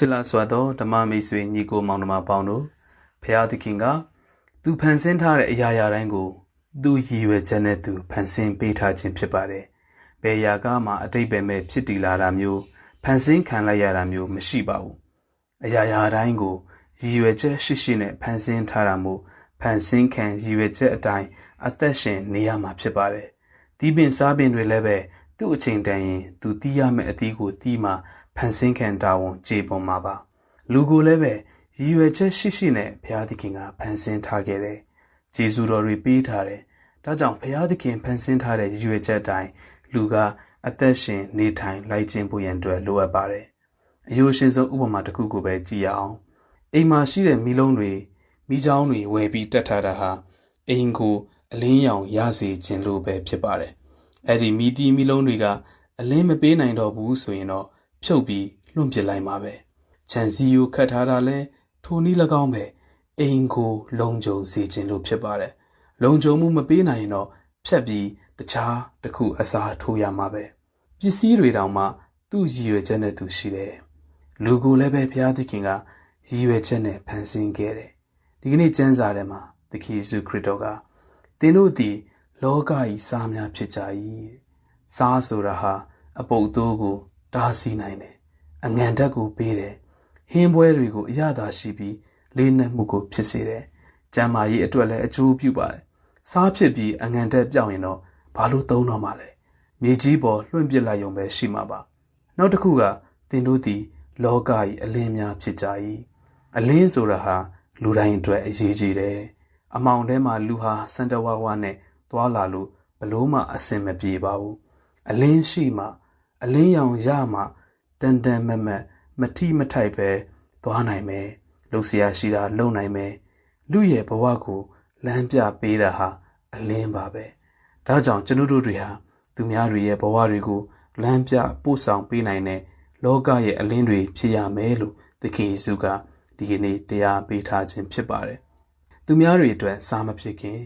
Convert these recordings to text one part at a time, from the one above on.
ချစ်လာစွာသောဓမ္မမိတ်ဆွေညီကိုမောင်နှမပေါင်းတို့ဖရာသခင်က သူဖန်ဆင်းထားတဲ့အရာရာတိုင်းကို သူရည်ရွယ်ချက်နဲ့သူဖန်ဆင်းပေးထားခြင်းဖြစ်ပါတယ်။ဘယ်ရာကမှအတိတ်ပဲမဲ့ဖြစ်တည်လာတာမျိုးဖန်ဆင်းခံလိုက်ရတာမျိုးမရှိပါဘူး။အရာရာတိုင်းကိုရည်ရွယ်ချက်ရှိရှိနဲ့ဖန်ဆင်းထားတာမို့ဖန်ဆင်းခံရည်ရွယ်ချက်အတိုင်းအသက်ရှင်နေရမှာဖြစ်ပါတယ်။ဒီပင်စားပင်တွေလည်းပဲသူ့အချိန်တန်ရင်သူတီးရမယ့်အသီးကိုတီးမှ ဖန်ဆင်းခံတာဝန်ကြေပွန်မှာပါလူကိုလည်းပဲရည်ရွယ်ချက်ရှိရှိနဲ့ဘုရားသခင်ကဖန်ဆင်းထားခဲ့တယ်ဂျေဇုတော်တွေပေးထားတယ်ဒါကြောင့်ဘုရားသခင်ဖန်ဆင်းထားတဲ့ရည်ရွယ်ချက်တိုင်းလူကအသက်ရှင်နေထိုင်လိုက်ခြင်းဖို့ရန်အတွက်လိုအပ်ပါတယ်အယိုရှင်ဆုံးဥပမာတစ်ခုကိုပဲကြည့်ရအောင်အိမ်မှာရှိတဲ့မိလုံးတွေမိချောင်းတွေဝယ်ပြီးတက်ထားတာဟာအိမ်ကိုအလင်းရောင်ရစေခြင်းလို့ပဲဖြစ်ပါတယ်အဲ့ဒီမိတီးမိလုံးတွေက အလင်းမပေးနိုင်တော့ဘူးဆိုရင်တော့ ဖြုတ်ပြီးလွန့်ပစ်လိုက်မှာပဲခြံစည်းရိုးခတ်ထားတာလဲထိုနည်း၎င်းပဲအိမ်ကို လုံခြုံစေခြင်းလို့ဖြစ်ပါတယ်လုံခြုံမှုမပေးနိုင်ရင်တော့ဖြတ်ပြီးတခြားတစ်ခုအစားထိုးရမှာပဲပစ္စည်းတွေတောင်မှ သူ့ရည်ရွယ်ချက်နဲ့သူရှိတယ်လူကိုလည်းပဲဘုရားသခင်ကရည်ရွယ်ချက်နဲ့ဖန်ဆင်းခဲ့တယ်ဒီကနေ့ကျမ်းစာထဲမှာသခင်ယေရှုခရစ်တော်ကသင်တို့သည် လောကဤစားများဖြစ်ကြ၏စားဆိုတာဟာအပုပ်သိုးကို တားဆီးနိုင်တယ်အငံဓာတ်ကိုပေးတယ်ဟင်းပွဲတွေကိုအရသာရှိပြီးလေးနက်မှုကိုဖြစ်စေတယ်ကျမ်းမာရေးအတွက်လည်းအကျိုးပြုပါတယ်စားဖြစ်ပြီးအငံဓာတ်ပြောင်းရင်တော့ဘာလို့သုံးတော့မှလဲမြေကြီးပေါ်လွှင့်ပစ်လိုက်ရုံပဲရှိမှာပါနောက်တစ်ခုကသင်တို့သည်လောကကြီးအလင်းများဖြစ်ကြ၏အလင်းဆိုတာဟာလူတိုင်းအတွက်အရေးကြီးတယ်အမောင်ထဲမှာလူဟာစန်တဝါဝါနဲ့သွာလာလို့ဘလို့မှအစင်မပြေပါဘူးအလင်းရှိမှ အလင်းရောင်ရမှတန်တန်မမတ်မထိမထိုက်ပဲသွားနိုင်မယ်လှုပ်ရှားရှိတာလုံနိုင်မယ်လူရဲ့ဘဝကိုလမ်းပြပေးတာဟာအလင်းပါပဲဒါကြောင့်ကျွန်တို့တွေဟာသူများတွေရဲ့ဘဝတွေကိုလမ်းပြပို့ဆောင်ပေးနိုင်တဲ့လောကရဲ့အလင်းတွေဖြစ်ရမယ်လို့သခင်ယေရှုကဒီကနေ့တရားပေးထားခြင်းဖြစ်ပါတယ်သူများတွေအတွက်စားမဖြစ်ခင်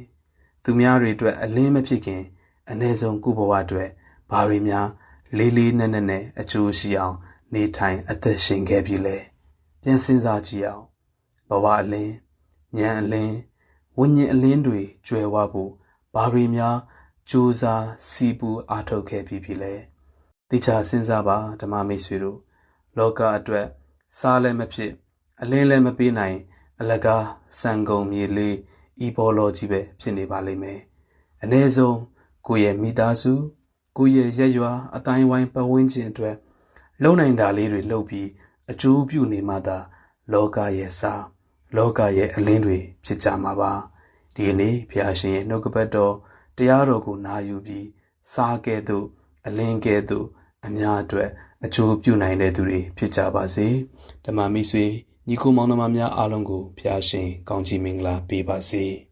သူများတွေအတွက်အလင်းမဖြစ်ခင်အ ਨੇ ဆုံးကိုဘဝအတွက်ဘာတွေများ လေးလေးနက်နက်နဲ့အကျိုးရှိအောင် နေထိုင်အသက်ရှင်ခဲ့ပြီလေပြန်စဉ်းစားကြည့်အောင်ဘဝအလင်းဉာဏ်အလင်းဝိညာဉ်အလင်းတွေကျွယ်ဝဖို့ဘာတွေများကြိုးစားစီးပူးအားထုတ်ခဲ့ပြီပြီလေတိကျစဉ်းစားပါဓမ္မမိတ်ဆွေတို့လောကအတွက်စားလည်းမဖြစ် အလင်းလည်းမပေးနိုင် အလကားစံကုန်မြေလေးဤဘောလောကြီးပဲဖြစ်နေပါလိမ့်မယ်အ ਨੇ ဆုံးကိုယ့်ရဲ့မိသားစု ကိုယ့်ရဲ့ရက်ရွာအတိုင်းဝိုင်းပတ်ဝန်းကျင်အတွက်လုံနိုင်တာလေးတွေလုပ်ပြီးအကျိုးပြုနေမှသာလောကရဲ့စာလောကရဲ့အလင်းတွေဖြစ်ကြမှာပါဒီနေ့ဘုရားရှင်ရဲ့နှုတ်ကပတ်တော်တရားတော်ကိုနာယူပြီးစားကဲ့သို့အလင်းကဲ့သို့အများအတွက်အကျိုးပြုနိုင်တဲ့သူတွေဖြစ်ကြပါစေဓမ္မမိတ်ဆွေညီကိုမောင်နှမများအားလုံးကိုဘုရားရှင်ကောင်းချီးမင်္ဂလာပေးပါစေ။